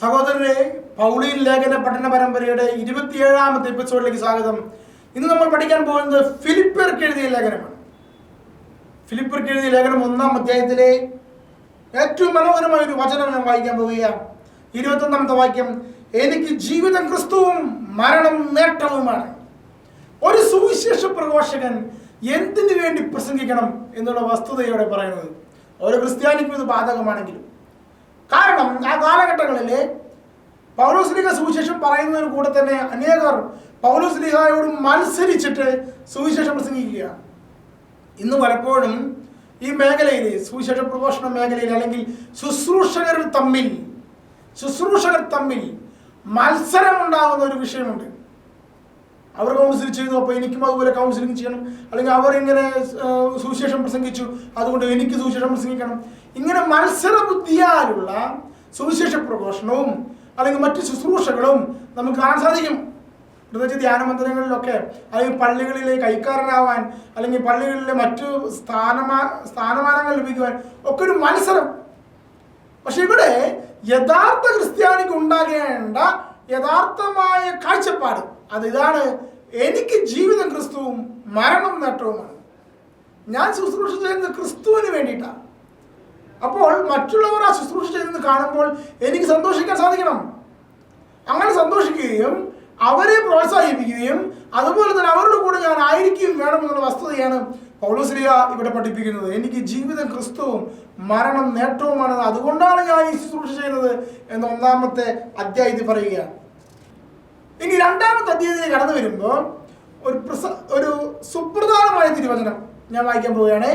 സഹോദരരെ പൗളീൻ ലേഖന പഠന പരമ്പരയുടെ ഇരുപത്തിയേഴാമത്തെ എപ്പിസോഡിലേക്ക് സ്വാഗതം. ഇന്ന് നമ്മൾ പഠിക്കാൻ പോകുന്നത് ഫിലിപ്പർക്ക് എഴുതിയ ലേഖനമാണ്. ഫിലിപ്പർക്ക് എഴുതിയ ലേഖനം ഒന്നാം അധ്യായത്തിലെ ഏറ്റവും മനോഹരമായ ഒരു വചനം ഞാൻ വായിക്കാൻ പോവുകയാണ്. ഇരുപത്തൊന്നാമത്തെ വാക്യം എനിക്ക് ജീവിതം ക്രിസ്തുവും മരണം നേട്ടവുമാണ്. ഒരു സുവിശേഷ പ്രഘോഷകൻ എന്തിനു വേണ്ടി പ്രസംഗിക്കണം എന്നുള്ള വസ്തുതയോടെ പറയുന്നത്. ഓരോ ക്രിസ്ത്യാനിക്കും ഇത് ബാധകമാണെങ്കിലും. കാരണം ആ കാലഘട്ടങ്ങളിൽ പൗലോസ്ലിഹ സുവിശേഷം പറയുന്നതിന് കൂടെ തന്നെ അനേകർ പൗലോസ്ലിഹായോട് മത്സരിച്ചിട്ട് സുവിശേഷം പ്രസംഗിക്കുകയാണ് ഇന്ന് പലപ്പോഴും ഈ മേഖലയിൽ സുവിശേഷ പ്രഘോഷണ മേഖലയിൽ അല്ലെങ്കിൽ ശുശ്രൂഷകർ തമ്മിൽ ശുശ്രൂഷകർ തമ്മിൽ മത്സരമുണ്ടാകുന്ന ഒരു വിഷയമുണ്ട്. അവർ കൗൺസിൽ ചെയ്തു അപ്പോൾ എനിക്കും അതുപോലെ കൗൺസിലിംഗ് ചെയ്യണം. അല്ലെങ്കിൽ അവർ ഇങ്ങനെ സുവിശേഷം പ്രസംഗിച്ചു. അതുകൊണ്ട് എനിക്ക് സുവിശേഷം പ്രസംഗിക്കണം. ഇങ്ങനെ മത്സര ബുദ്ധിയാലുള്ള സുവിശേഷ പ്രഘോഷണവും അല്ലെങ്കിൽ മറ്റു ശുശ്രൂഷകളും നമുക്ക് കാണാൻ സാധിക്കും. പ്രത്യേകിച്ച് ധ്യാന മന്ദിരങ്ങളിലൊക്കെ അല്ലെങ്കിൽ പള്ളികളിലെ കൈക്കാരനാവാൻ അല്ലെങ്കിൽ പള്ളികളിലെ മറ്റു സ്ഥാനമാ സ്ഥാനമാനങ്ങൾ ലഭിക്കുവാൻ ഒക്കെ ഒരു മത്സരം. പക്ഷെ ഇവിടെ യഥാർത്ഥ ക്രിസ്ത്യാനിക്ക് ഉണ്ടാകേണ്ട യഥാർത്ഥമായ കാഴ്ചപ്പാട് അത് ഇതാണ് എനിക്ക് ജീവിതം ക്രിസ്തുവും മരണം നേട്ടവുമാണ്. ഞാൻ ശുശ്രൂഷ ചെയ്യുന്നത് ക്രിസ്തുവിന് വേണ്ടിയിട്ടാണ് അപ്പോൾ മറ്റുള്ളവർ ആ ശുശ്രൂഷ ചെയ്യുന്നത് കാണുമ്പോൾ എനിക്ക് സന്തോഷിക്കാൻ സാധിക്കണം. അങ്ങനെ സന്തോഷിക്കുകയും അവരെ പ്രോത്സാഹിപ്പിക്കുകയും അതുപോലെ തന്നെ അവരുടെ കൂടെ ഞാൻ ആയിരിക്കുകയും വേണമെന്നുള്ള വസ്തുതയാണ് പൗലോസ്ലിയ ഇവിടെ പഠിപ്പിക്കുന്നത്. എനിക്ക് ജീവിതം ക്രിസ്തുവും മരണം നേട്ടവുമാണ് അതുകൊണ്ടാണ് ഞാൻ ഈ ശുശ്രൂഷ ചെയ്യുന്നത് എന്ന് ഒന്നാമത്തെ അധ്യായത്തിൽ പറയുകയാണ്. ഇനി രണ്ടാമത്തെ അധ്യായത്തിൽ കടന്നു വരുമ്പോൾ ഒരു പ്രസ ഒരു സുപ്രധാനമായ തിരുവചനം ഞാൻ വായിക്കാൻ പോവുകയാണ്.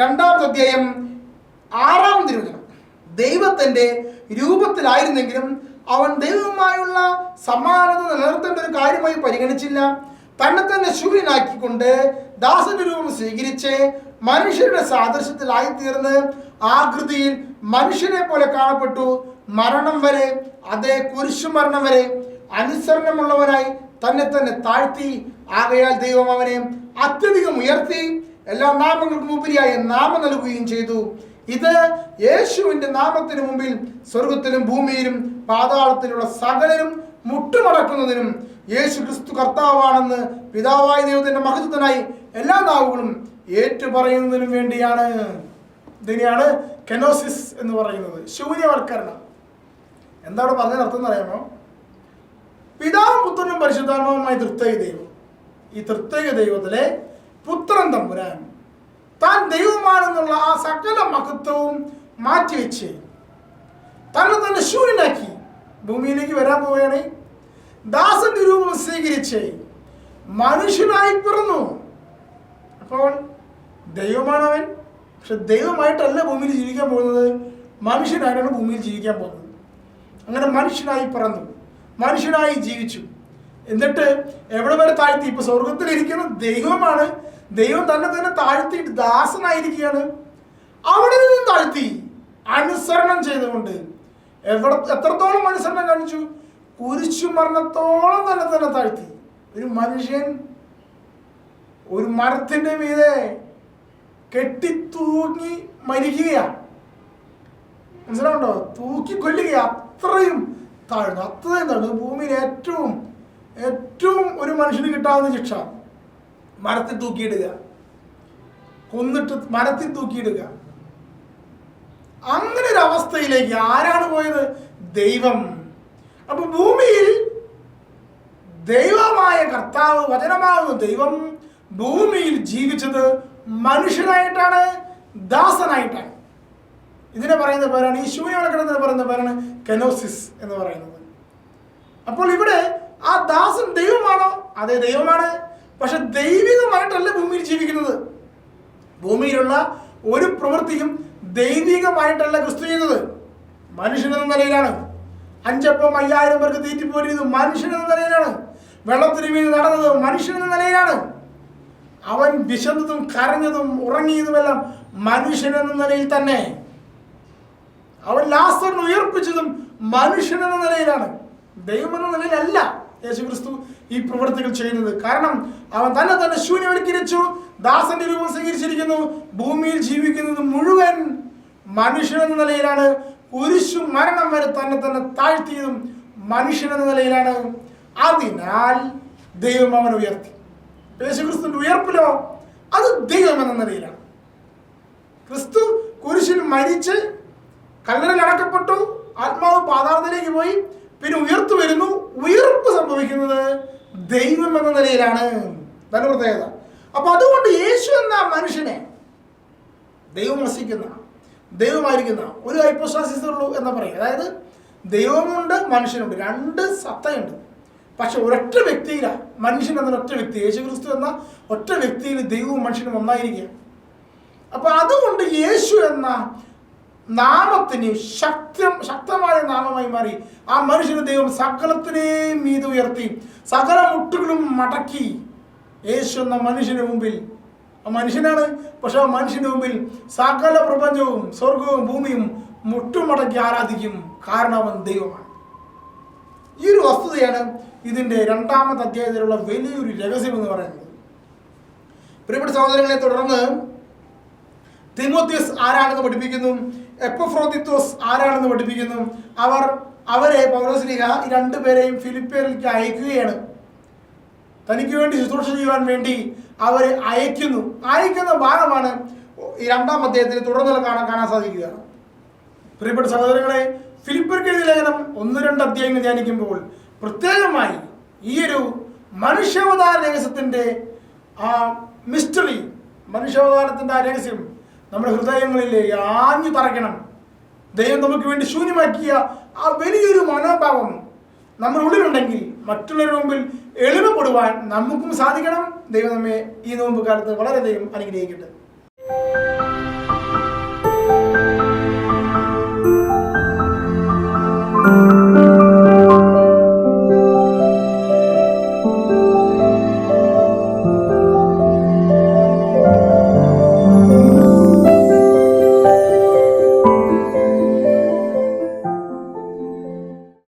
രണ്ടാമത്തെ അധ്യായം ആറാം തിരുവചനം. ദൈവത്തിന്റെ രൂപത്തിലായിരുന്നെങ്കിലും അവൻ ദൈവവുമായുള്ള സമാനത നിലനിർത്തേണ്ട ഒരു കാര്യമായി പരിഗണിച്ചില്ല. തന്നെ തന്നെ ശൂര്യനാക്കിക്കൊണ്ട് ദാസന്റെ രൂപം സ്വീകരിച്ച് മനുഷ്യരുടെ സാദൃശ്യത്തിലായിത്തീർന്ന് ആകൃതിയിൽ മനുഷ്യനെ പോലെ കാണപ്പെട്ടു. മരണം വരെ അതേ കുരിശു മരണം വരെ അനുസരണമുള്ളവനായി തന്നെ തന്നെ താഴ്ത്തി. ആകയാൽ ദൈവം അവനെ അത്യധികം ഉയർത്തി. എല്ലാ നാമങ്ങൾക്കും ഉപരിയായ നാമം നൽകുകയും ചെയ്തു. ഇത് യേശുവിന്റെ നാമത്തിന് മുമ്പിൽ സ്വർഗത്തിലും ഭൂമിയിലും പാതാളത്തിലുള്ള സകലരും മുട്ടുമടക്കുന്നതിനും യേശു ക്രിസ്തു കർത്താവാണെന്ന് പിതാവായ ദൈവത്തിന്റെ മഹത്വത്തിനായി എല്ലാ നാവുകളും ഏറ്റുപറയുന്നതിനും വേണ്ടിയാണ്. ഇതിനെയാണ് കെനോസിസ് എന്ന് പറയുന്നത്. ശൂന്യവൽക്കരണം. എന്താണ് പറഞ്ഞ അർത്ഥം എന്നറിയാമോ പിതാവും പുത്രനും പരിശുദ്ധാത്മാവുമായി തൃത്വൈക ദൈവം. ഈ തൃത്വൈക ദൈവത്തിലെ പുത്രൻ തമ്പുരാൻ താൻ ദൈവമാണെന്നുള്ള ആ സകല മഹത്വവും മാറ്റിവെച്ച് തന്നെ തന്നെ ശൂന്യനാക്കി ഭൂമിയിലേക്ക് വരാൻ പോവുകയാണ്. ദാസ രൂപം സ്വീകരിച്ച് മനുഷ്യനായി പിറന്നു. അപ്പോൾ ദൈവമാണ് അവൻ. പക്ഷെ ദൈവമായിട്ടല്ല ഭൂമിയിൽ ജീവിക്കാൻ പോകുന്നത്. മനുഷ്യനായിട്ടാണ് ഭൂമിയിൽ ജീവിക്കാൻ പോകുന്നത്. അങ്ങനെ മനുഷ്യനായി പിറന്നു. മനുഷ്യനായി ജീവിച്ചു. എന്നിട്ട് എവിടെ വരെ താഴ്ത്തി? ഇപ്പൊ സ്വർഗത്തിലിരിക്കുന്ന ദൈവമാണ്. ദൈവം തന്നെ തന്നെ താഴ്ത്തിയിട്ട് ദാസനായിരിക്കുകയാണ്. അവിടെ നിന്നും താഴ്ത്തി അനുസരണം ചെയ്തുകൊണ്ട് എവിടെ എത്രത്തോളം അനുസരണം കാണിച്ചു? കുരിശു മരണത്തോളം തന്നെ തന്നെ താഴ്ത്തി. ഒരു മനുഷ്യൻ ഒരു മരത്തിന്റെ മീതെ കെട്ടിത്തൂങ്ങി മരിക്കുകയാണ് മനസ്സിലാവുണ്ടോ തൂക്കി കൊല്ലുക അത്രയും താഴ്ന്നു. അത്രയും താഴ്ന്നു ഭൂമിയിൽ ഏറ്റവും ഏറ്റവും ഒരു മനുഷ്യന് കിട്ടാവുന്ന ശിക്ഷ. മരത്തിൽ തൂക്കിയിടുക. കൊന്നിട്ട് മരത്തിൽ തൂക്കിയിടുക. അങ്ങനെ ഒരു അവസ്ഥയിലേക്ക് ആരാണ് പോയത്? ദൈവം. അപ്പൊ ഭൂമിയിൽ ദൈവമായ കർത്താവ് വചനമാകുന്ന ദൈവം ഭൂമിയിൽ ജീവിച്ചത് മനുഷ്യനായിട്ടാണ് ദാസനായിട്ടാണ്. ഇതിനെ പറയുന്ന പേരാണ് ഈ ശൂന്യവൽക്കരണത്തിന് പറയുന്ന പേരാണ് കെനോസിസ് എന്ന് പറയുന്നത്. അപ്പോൾ ഇവിടെ ആ ദാസൻ ദൈവമാണോ? അതെ ദൈവമാണ്. പക്ഷെ ദൈവികമായിട്ടല്ല ഭൂമിയിൽ ജീവിക്കുന്നത്. ഭൂമിയിലുള്ള ഒരു പ്രവൃത്തിയും ദൈവികമായിട്ടല്ല ക്രിസ്തു ചെയ്യുന്നത്. മനുഷ്യനെന്ന നിലയിലാണ്. അഞ്ചപ്പം അയ്യായിരം പേർക്ക് തീറ്റിപ്പോരിയത് മനുഷ്യനെന്ന നിലയിലാണ്. വെള്ളത്തിന് വീണ് നടന്നത് മനുഷ്യനെന്ന നിലയിലാണ്. അവൻ വിശന്നതും കരഞ്ഞതും ഉറങ്ങിയതുമെല്ലാം മനുഷ്യനെന്ന നിലയിൽ തന്നെ. അവൻ ലാസറിനെ ഉയർപ്പിച്ചതും മനുഷ്യൻ എന്ന നിലയിലാണ്. ദൈവം എന്ന നിലയിലല്ല യേശു ക്രിസ്തു ഈ പ്രവൃത്തികൾ ചെയ്യുന്നത്. കാരണം അവൻ തന്നെ തന്നെ ശൂന്യവൽക്കരിച്ചു ദാസന്റെ രൂപം സ്വീകരിച്ചിരിക്കുന്നു ഭൂമിയിൽ ജീവിക്കുന്നത് മുഴുവൻ മനുഷ്യൻ എന്ന നിലയിലാണ്. കുരിശു മരണം വരെ തന്നെ തന്നെ താഴ്ത്തിയതും മനുഷ്യൻ എന്ന നിലയിലാണ്. അതിനാൽ ദൈവം അവൻ ഉയർത്തി. യേശുക്രിസ്തുവിന്റെ ഉയർപ്പിലോ? അത് ദൈവം എന്ന നിലയിലാണ്. ക്രിസ്തു കുരിശിൽ മരിച്ച് കല്ലറിൽ അടക്കപ്പെട്ടു. ആത്മാവ് പാതാളത്തിലേക്ക് പോയി. പിന്നെ ഉയർത്തു വരുന്നു. ഉയർപ്പ് സംഭവിക്കുന്നത് ദൈവം എന്ന നിലയിലാണ്. തന്നെ പ്രത്യേകത. അപ്പൊ അതുകൊണ്ട് യേശു എന്ന മനുഷ്യനെ ദൈവം വസിക്കുന്ന ദൈവമായിരിക്കുന്ന ഒരു ഹൈപ്പോസ്റ്റാസിസ് ഉള്ളൂ എന്ന് പറയും. അതായത് ദൈവമുണ്ട് മനുഷ്യനുണ്ട്. രണ്ട് സത്തയുണ്ട്. പക്ഷെ ഒരൊറ്റ വ്യക്തിയിലാണ് മനുഷ്യൻ എന്ന ഒറ്റ വ്യക്തി യേശു ക്രിസ്തു എന്ന ഒറ്റ വ്യക്തിയിൽ ദൈവവും മനുഷ്യനും ഒന്നായിരിക്കുക. അപ്പൊ അതുകൊണ്ട് യേശു എന്ന നാമത്തിന് ശക്തം ശക്തമായ നാമമായി മാറി ആ മനുഷ്യന് ദൈവം സകലത്തിനെയും മീത് ഉയർത്തി സകല മുട്ടുകളും മടക്കി. യേശു എന്ന മനുഷ്യന് മുമ്പിൽ. ആ മനുഷ്യനാണ്. പക്ഷെ ആ മനുഷ്യന് മുമ്പിൽ സകല പ്രപഞ്ചവും സ്വർഗവും ഭൂമിയും മുട്ടുമടക്കി ആരാധിക്കും. കാരണം അവൻ ദൈവമാണ്. ഈ ഒരു വസ്തുതയാണ് ഇതിന്റെ രണ്ടാമത്തെ അധ്യായത്തിലുള്ള വലിയൊരു രഹസ്യം എന്ന് പറയുന്നത്. പ്രിയപ്പെട്ട സഹോദരങ്ങളെ തുടർന്ന് തിമോത്യസ് ആരാണെന്ന് പഠിപ്പിക്കുന്നു. എപ്പഫ്രോദിത്തോസ് ആരാണെന്ന് പഠിപ്പിക്കുന്നു? അവർ അവരെ പൗലോസ്ലിഹ ഈ രണ്ടുപേരെയും ഫിലിപ്പേരിലേക്ക് അയക്കുകയാണ്. തനിക്ക് വേണ്ടി ശുശ്രൂഷ ചെയ്യുവാൻ വേണ്ടി അവരെ അയക്കുന്നു. അയക്കുന്ന ഭാഗമാണ് ഈ രണ്ടാം അദ്ദേഹത്തിന് തുടർന്നുള്ള കാണാൻ കാണാൻ സാധിക്കുക. പ്രിയപ്പെട്ട സഹോദരങ്ങളെ ഫിലിപ്പർക്ക് എഴുതിയ ലേഖനം ഒന്ന് രണ്ട് അധ്യായങ്ങൾ ധ്യാനിക്കുമ്പോൾ പ്രത്യേകമായി ഈ ഒരു മനുഷ്യാവതാര രഹസ്യത്തിന്റെ ആ മിസ്റ്ററി മനുഷ്യാവതാരത്തിന്റെ ആ രഹസ്യം നമ്മുടെ ഹൃദയങ്ങളിൽ ആഞ്ഞു തറയ്ക്കണം ദൈവം നമുക്ക് വേണ്ടി ശൂന്യമാക്കിയ ആ വലിയൊരു മനോഭാവം നമ്മുടെ ഉള്ളിലുണ്ടെങ്കിൽ മറ്റുള്ളവരുടെ മുമ്പിൽ എളിമപ്പെടുവാൻ നമുക്കും സാധിക്കണം. ദൈവം നമ്മെ ഈ നോമ്പ് കാലത്ത് വളരെയധികം അനുഗ്രഹിക്കട്ടെ.